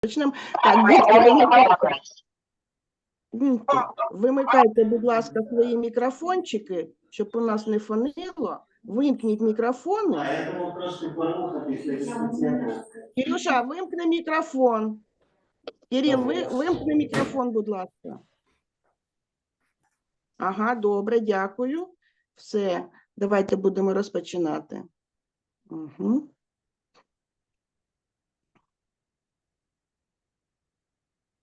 Почнемо. Так, дітки, вимикайте. Дітки, Вимикайте, будь ласка, свої мікрофончики, щоб у нас не фонило. Вимкніть мікрофони. порухатися. Кирюша, вимкни мікрофон. Кирил, ви, вимкни мікрофон, будь ласка. Ага, добре, дякую. Все, давайте будемо розпочинати. Угу.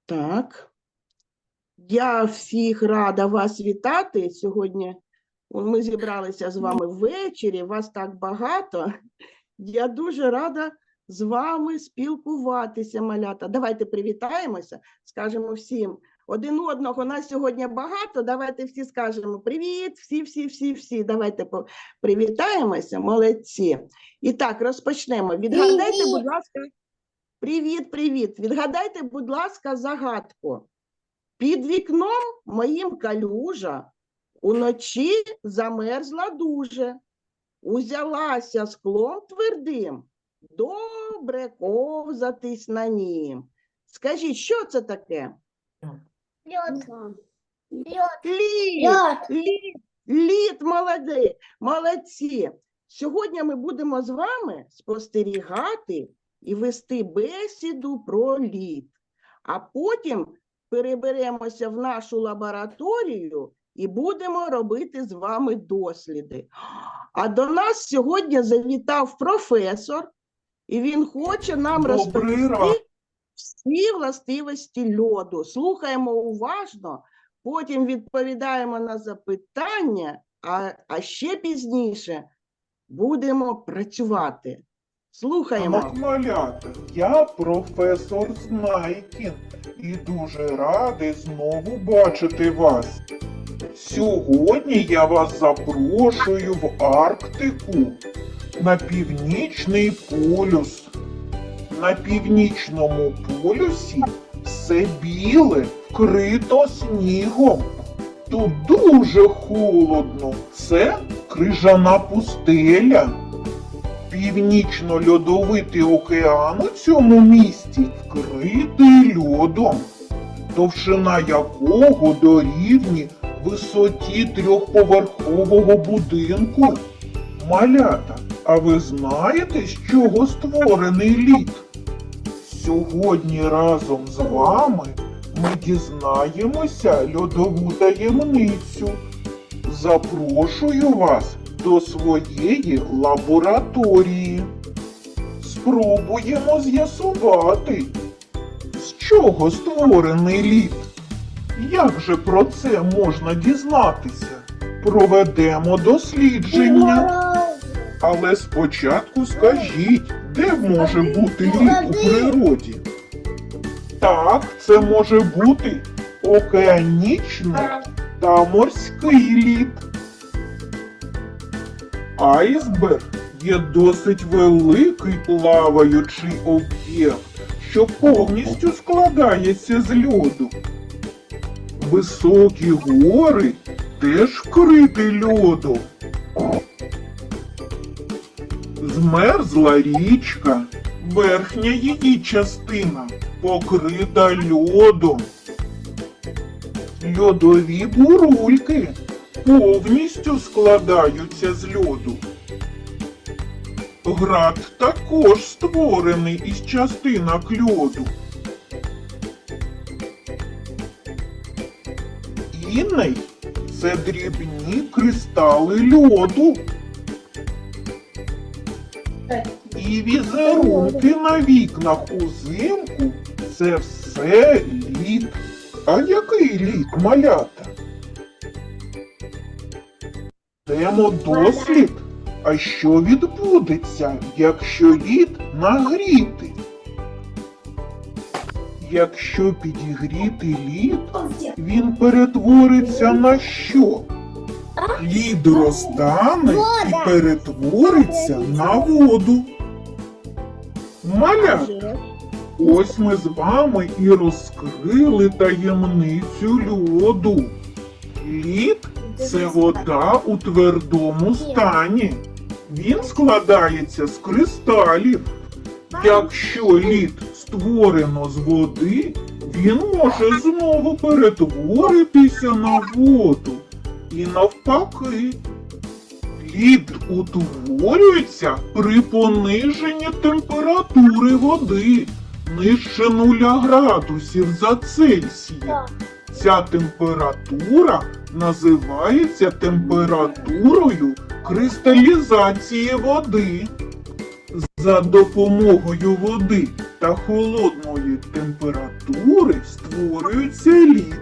Так. Я всіх рада вас вітати. Сьогодні ми зібралися з вами ввечері, вас так багато. Я дуже рада з вами спілкуватися, малята. Давайте привітаємося, скажемо всім. Один одного нас сьогодні багато. Давайте всі скажемо привіт, всі, всі, всі, всі. Давайте привітаємося, молодці. І так, розпочнемо. Відгадайте, будь ласка, привіт, привіт. Відгадайте, будь ласка, загадку. Під вікном моїм калюжа, уночі замерзла дуже. Узялася склом твердим, добре ковзатись на нім. Скажіть, що це таке? Лед. Лід, лід, лід, молоді, молодці. Сьогодні ми будемо з вами спостерігати і вести бесіду про лід. А потім переберемося в нашу лабораторію і будемо робити з вами досліди. А до нас сьогодні завітав професор, і він хоче нам розповісти всі властивості льоду. Слухаємо уважно, потім відповідаємо на запитання, а, а ще пізніше будемо працювати. Слухаємо. Малята, я професор Знайкін і дуже радий знову бачити вас. Сьогодні я вас запрошую в Арктику на північний полюс. На північному полюсі все біле вкрито снігом. Тут дуже холодно. Це крижана пустеля. Північно-льодовитий океан у цьому місті вкритий льодом, товщина якого дорівнює висоті трьохповерхового будинку. Малята, а ви знаєте, з чого створений лід? Сьогодні разом з вами ми дізнаємося льодову таємницю. Запрошую вас до своєї лабораторії. Спробуємо з'ясувати, з чого створений лід. Як же про це можна дізнатися? Проведемо дослідження. Але спочатку скажіть, де може бути лід у природі? Так, це може бути океанічний та морський лід. Айсберг є досить великий плаваючий об'єкт, що повністю складається з льоду. Високі гори теж вкриті льодом. Змерзла річка, верхня її частина покрита льодом. Льодові бурульки повністю складаються з льоду. Град також створений із частинок льоду. Іней це дрібні кристали льоду. І візерунки на вікнах узимку це все лід. А який лід, малята? Йдемо дослід. А що відбудеться, якщо лід нагріти? Якщо підігріти лід, він перетвориться на що? Лід розтане і перетвориться на воду. Малята, ось ми з вами і розкрили таємницю льоду. Лід це вода у твердому стані. Він складається з кристалів. Якщо лід створено з води, він може знову перетворитися на воду. І навпаки. Лід утворюється при пониженні температури води нижче нуля градусів за Цельсія. Ця температура називається температурою кристалізації води. За допомогою води та холодної температури створюється лід.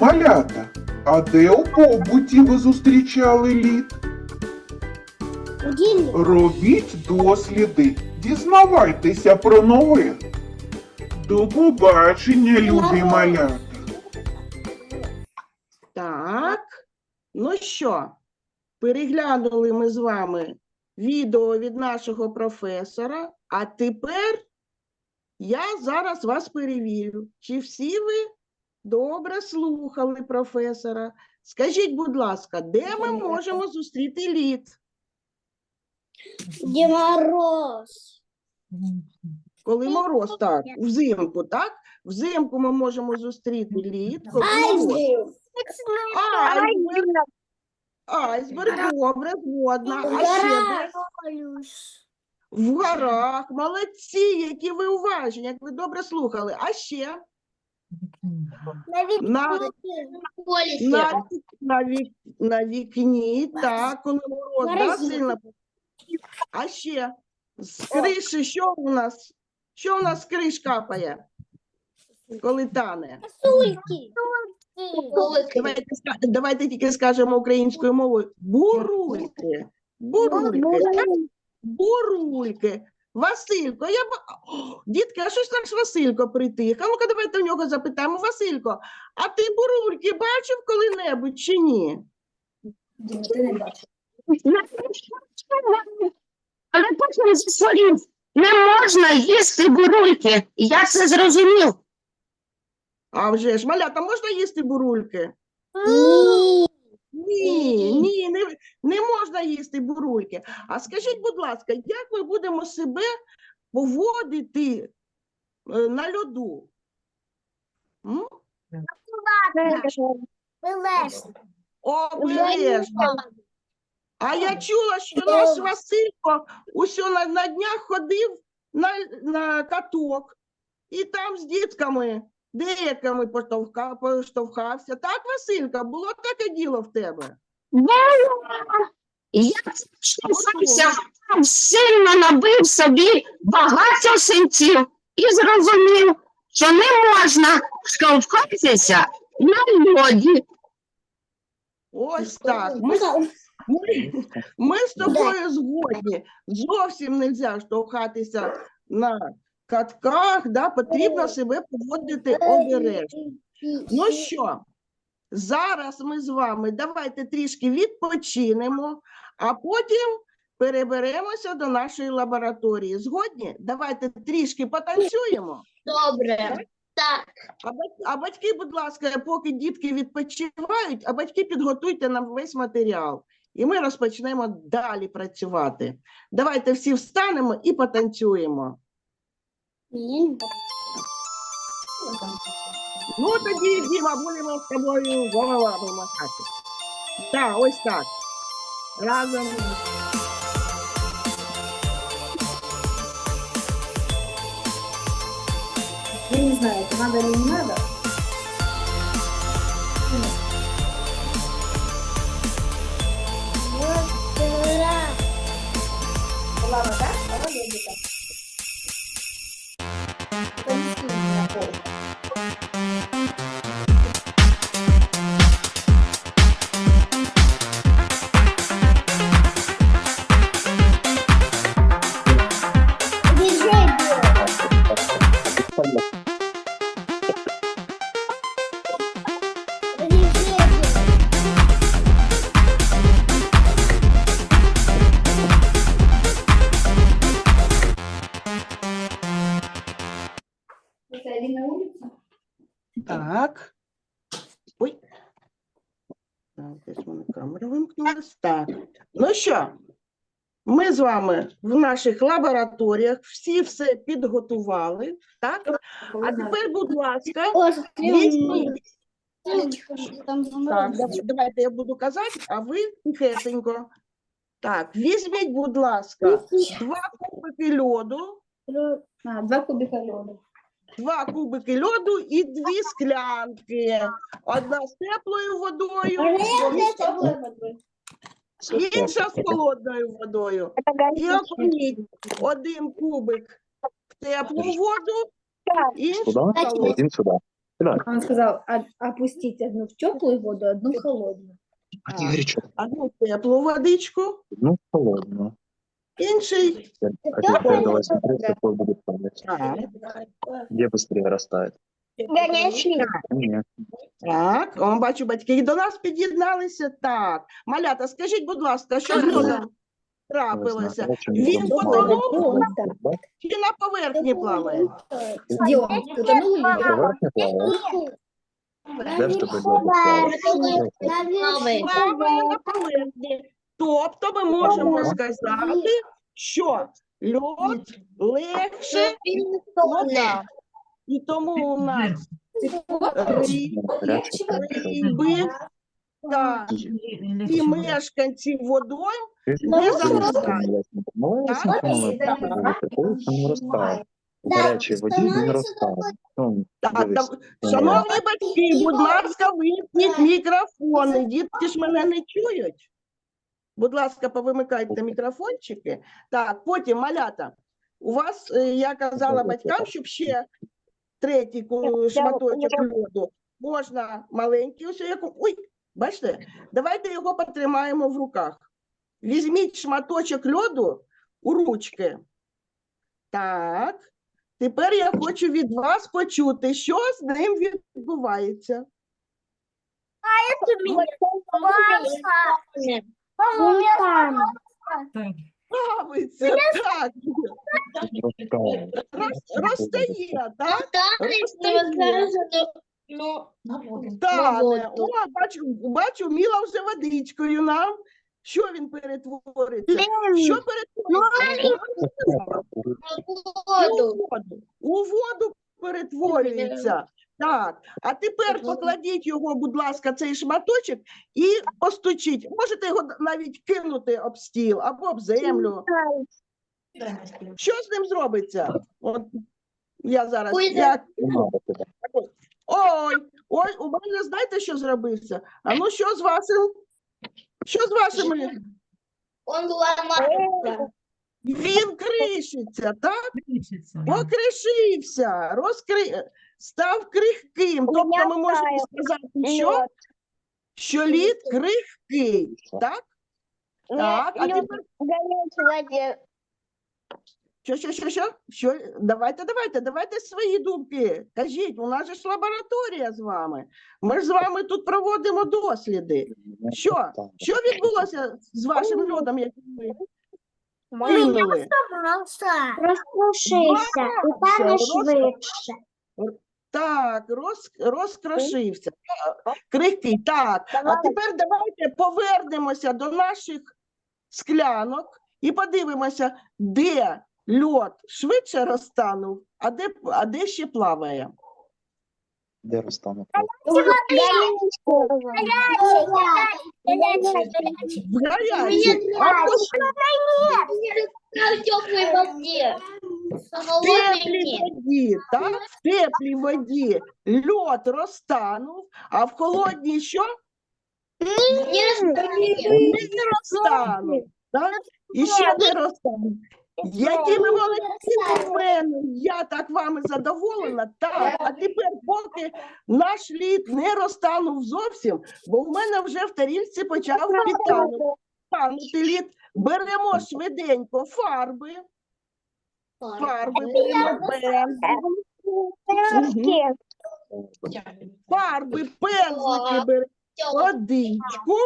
Малята, а де у побуті ви зустрічали лід? Робіть досліди, дізнавайтеся про нове. До побачення, любі малята. Так, ну що, переглянули ми з вами відео від нашого професора, а тепер я зараз вас перевірю, чи всі ви добре слухали професора. Скажіть, будь ласка, де ми можемо зустріти лід? Де мороз. Коли мороз, так, взимку, так? Взимку ми можемо зустріти лід, коли мороз. Айсберг, айсберг, добре, згодна. А ще де? В горах, молодці, які ви уважні, як ви добре слухали. А ще на, на, на, вік, на вікні, так, коли мороз, да, сильно. А ще з криші, що у нас? Що у нас з криш капає, коли тане? Сульки. Давайте, ска- давайте тільки скажемо українською мовою. Бурульки. Бурульки. так? Бурульки. Василько, я б... О, дітки, а щось наш Василько притих. А ну-ка давайте у нього запитаємо. Василько, а ти бурульки бачив коли-небудь чи ні? Але потім засорів, не можна їсти бурульки. Я це зрозумів. А вже ж, малята, можна їсти бурульки? Ні. Ні, ні, не, не можна їсти бурульки. А скажіть, будь ласка, як ми будемо себе поводити е, на льоду? М? Вилез. Обережно. А я чула, що наш Василько усьо на, на днях ходив на, на каток і там з дітками деякими поштовха, поштовхався. Так, Василько, було таке діло в тебе? Було. Я там сильно набив собі багато синців і зрозумів, що не можна штовхатися на льоді. Ось так. Ми, ми, ми з тобою згодні. Зовсім не можна штовхатися на катках, да? потрібно себе поводити обережно. Ну що, зараз ми з вами давайте трішки відпочинемо, а потім переберемося до нашої лабораторії. Згодні? Давайте трішки потанцюємо. Добре. Так. А, бать- а батьки, будь ласка, поки дітки відпочивають, а батьки підготуйте нам весь матеріал. І ми розпочнемо далі працювати. Давайте всі встанемо і потанцюємо. Ну тоді, Діма, будемо з тобою головами махати. Так, ось так. Разом. Я не знаю, это надо или не надо. Ладно, да? Давай лобика. Понесли меня на Так. Ну що, Ми з вами в наших лабораторіях всі все підготували. Так? А тепер, будь ласка, візьміть. Так, давайте я буду казати, а ви тихесенько. Так, візьміть, будь ласка, два кубики льоду, А, два кубика льоду. два кубики льоду і дві склянки. Одна з теплою водою, інша з холодною водою. І окуніть один кубик в теплу воду, інший в холодну. один сюда. Сюда. Он сказал, «А- опустить одну в теплую воду, одну в холодную. А ты горячо. Одну теплу водичку, Ну, холодно. інший. А теперь давай смотреть, какой будет. Так. Где быстрее растает? Нет. Так, о, бачу, батьки і до нас під'єдналися. Так, малята, скажіть, будь ласка, що з льодом трапилося? Він потонув чи на поверхні плаває? Плавал. Плаває? На поверхні. Тобто ми можемо сказати, що льод легше вода. І тому у нас риби та і мешканці водою Не растает. Ну, Так, шановні батьки, будь ласка, вимкніть мікрофони. Дітки ж мене не чують. Будь ласка, повимикайте мікрофончики. Так, потім малята. У вас, е, я казала батькам, щоб ще третій шматочок льоду. Можна маленький, ось як. Ой, бачите, давайте його потримаємо в руках. Візьміть шматочок льоду у ручки. Так. Тепер я хочу від вас почути, що з ним відбувається. Плавиться, так, растает. роз- розтає, так? Ну, Тане. воду. О, бачу, бачу, Міла вже водичкою нам. Що він перетвориться? Що перетвориться? У воду. У воду перетворюється. Так, а тепер покладіть його, будь ласка, цей шматочок і постучіть. Можете його навіть кинути об стіл або об землю. Що з ним зробиться? От я зараз. Ой, Я... Ой, ой, у мене знаєте, що зробився? А ну що з вашим? Що з вашими? Он ломается. Він кришиться, так? Покришився, розкри... став крихким. Тобто ми можемо сказати, що? Що лід крихкий, так? Так, а тепер що, що, що, що? що? Давайте, давайте, давайте свої думки. Кажіть, у нас же ж лабораторія з вами. Ми ж з вами тут проводимо досліди. Що? Що відбулося з вашим льодом, як ви кинули? Розпушився і стане швидше. Так, роз, розкрошився. Крихкий. Так. А тепер давайте повернемося до наших склянок і подивимося, де льод швидше розтанув, а де, а де ще плаває. Где растает? В гарячій. А В теплой воде. В в теплій воді, так? В теплій воді льод розтанув, а в холодній що? Не розтанув. Так? І ще не розтанув. Які ви молодці у мене, я так вами задоволена. Так, а тепер, поки наш лід не розтанув зовсім, бо в мене вже в тарілці почав підтанути лід. Беремо швиденько фарби, фарби беремо пензлик, фарби, пензлики беремо, водичку.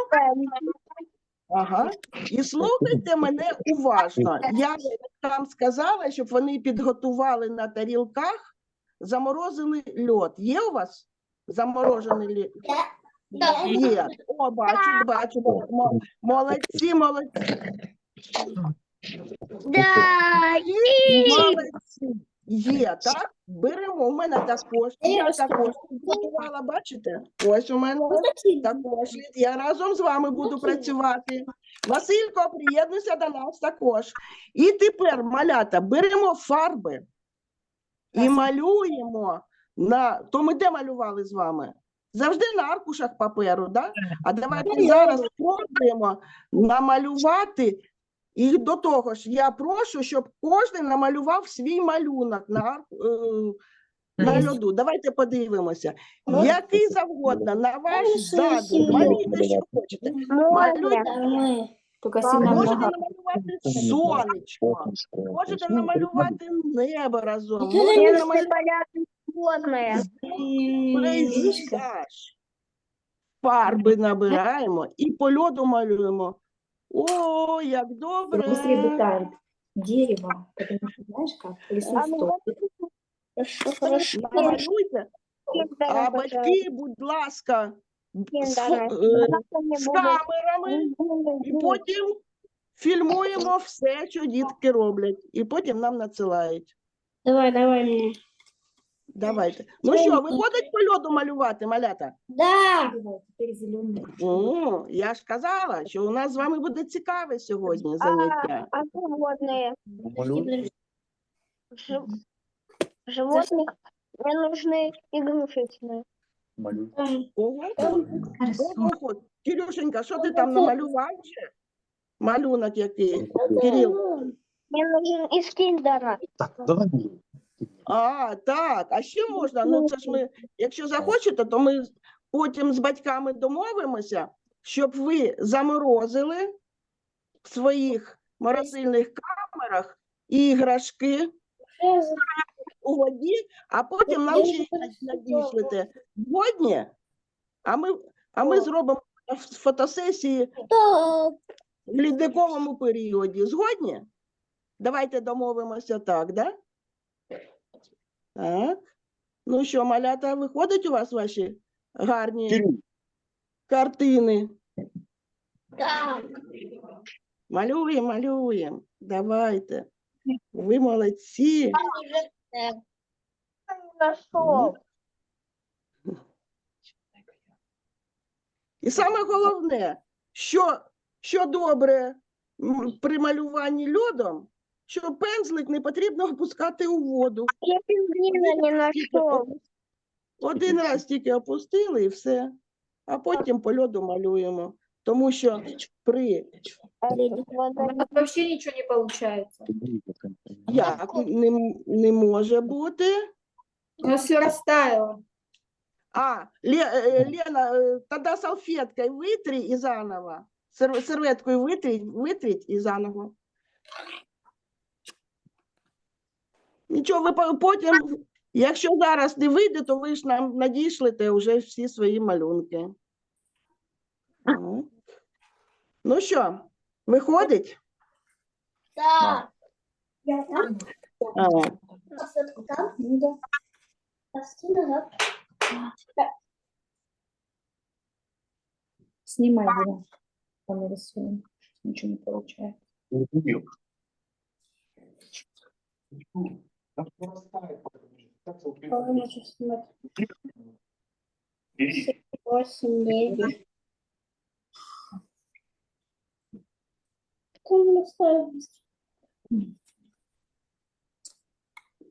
Ага. І слухайте мене уважно. Я там сказала, щоб вони підготували на тарілках, заморозили льод. Є у вас заморожений лід? Є. О, бачу, бачу. Молодці, молодці. Да, Молодці. Є, так? Беремо. У мене також. Я також готувала, бачите? Ось у мене також. Я разом з вами буду працювати. Василько, приєднуйся до нас також. І тепер, малята, беремо фарби і малюємо на. То ми де малювали з вами? Завжди на аркушах паперу, да? А давайте зараз спробуємо намалювати. І до того ж, я прошу, щоб кожен намалював свій малюнок на, е, на льоду. Давайте подивимося. Який завгодно, на ваш задум. Малюйте, що хочете. Малюйте, можете намалювати сонечко, можете намалювати небо разом, можете намалювати пейзаж. Фарби набираємо і по льоду малюємо. О, як добре! Быстрее летает дерево, потому что, знаешь как, в лесу. Хорошо. А батьки, будь ласка, з, е, з камерами, і потім фільмуємо все, що дітки роблять, і потім нам надсилають. Давай, давай мне. Давайте. Ну що, виходить по льоду малювати, малята? Да. Теперь зеленый. О, я ж казала, що у нас з вами буде цікаве сьогодні заняття. А животные? Малюй. Жив- Животных мне нужны игрушечные. Малюй. Ого, ого. Кирюшенька, що ти там намалював вже? Малюнок який? Кирил. Мне нужен из киндера. Так, давай малюй. А, так, а ще можна? Ну це ж ми, якщо захочете, то ми потім з батьками домовимося, щоб ви заморозили в своїх морозильних камерах іграшки у воді, а потім нам ще їх надішлете. Згодні? А ми, а ми зробимо фотосесії в лідниковому періоді. Згодні? Давайте домовимося так, да? Так. Ну що, малята, виходять у вас ваші гарні Кирил, картини? Так. Малюємо, малюємо. Давайте. Ви молодці. Нашел. І саме головне, що, що добре м, при малюванні льодом, що пензлик не потрібно опускати у воду. Я пингвина не нашел. Один раз тільки опустили і все, а потім по льоду малюємо. Тому що при У нас вообще ничего не получается. як не, м- не може бути. У нас все растаяло. А, Ле- э, Лена, э, тогда салфеткой вытри и заново. Сер- Серветкою витріть, витріть і заново. Нічого, ви потім, якщо зараз не вийде, то ви ж нам надішлете вже всі свої малюнки. Ну що, виходить? Так. Я там? А, там? Да? Снимай его. Там нарисуем. Ничего не получается. Восемь, девять.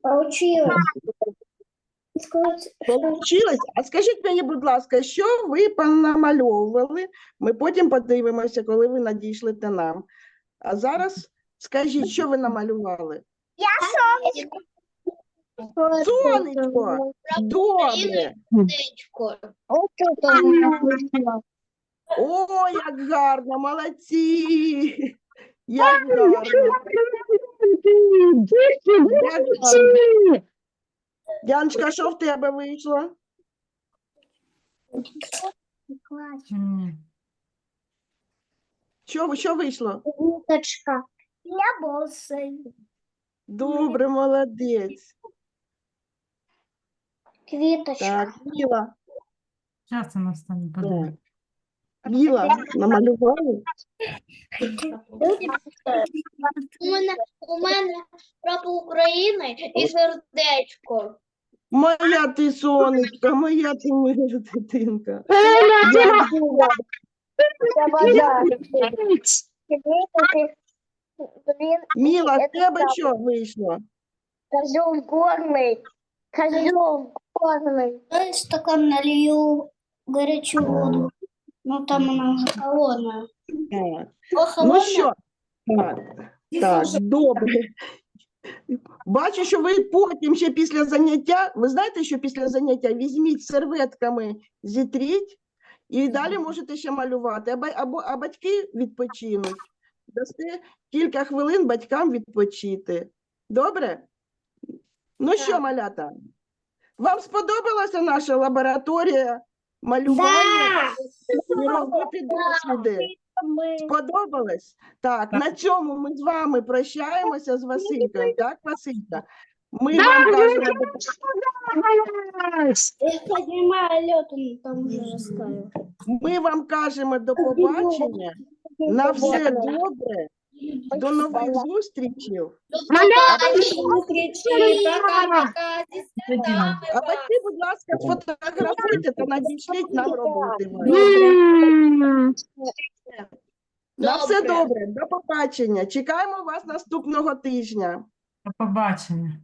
Получилось. Получилось? А скажіть мені, будь ласка, що ви понамальовували? Ми потім подивимося, коли ви надійшлете нам. А зараз скажіть, що ви намалювали? Я Сонечко! Добре! Вот это у меня вышло. О, як гарно, молодці! Як гарно! Як гарно. Яночка, що в тебе вийшло? Що, що вийшло? Уточка. Я босый. Добре, молодець. Квиточка. Так, Міла. Зараз вона стане подивиться. Міла, намалювали? У мене, у мене прапор України і сердечко. Моя ти сонечка, моя ти мила дитинка. Я- Міла, в тебе що вийшло? Козел горный. Козел горный. Я стакан налью горячую воду. Ну, там она уже холодная. Так. Ну холодная? що? Так, так, добре. Бачу, що ви потім ще після заняття, ви знаєте, що після заняття візьміть серветками, зітріть, і далі можете ще малювати. Або, або а батьки відпочинуть. Дасте кілька хвилин батькам відпочити. Добре? Ну що, малята? Вам сподобалася наша лабораторія малювання і роботи досліди? Сподобалось? Так, на цьому ми з вами прощаємося з Василькою, так, Василька? Ми вам кажемо, Я поднимаю лед, там уже растаял. ми вам кажемо до побачення. На все добре. До нових зустрічей. А батьки, будь ласка, сфотографуйте та надішліть нам роботи. На все Добре. До побачення. Чекаємо вас наступного тижня. До побачення.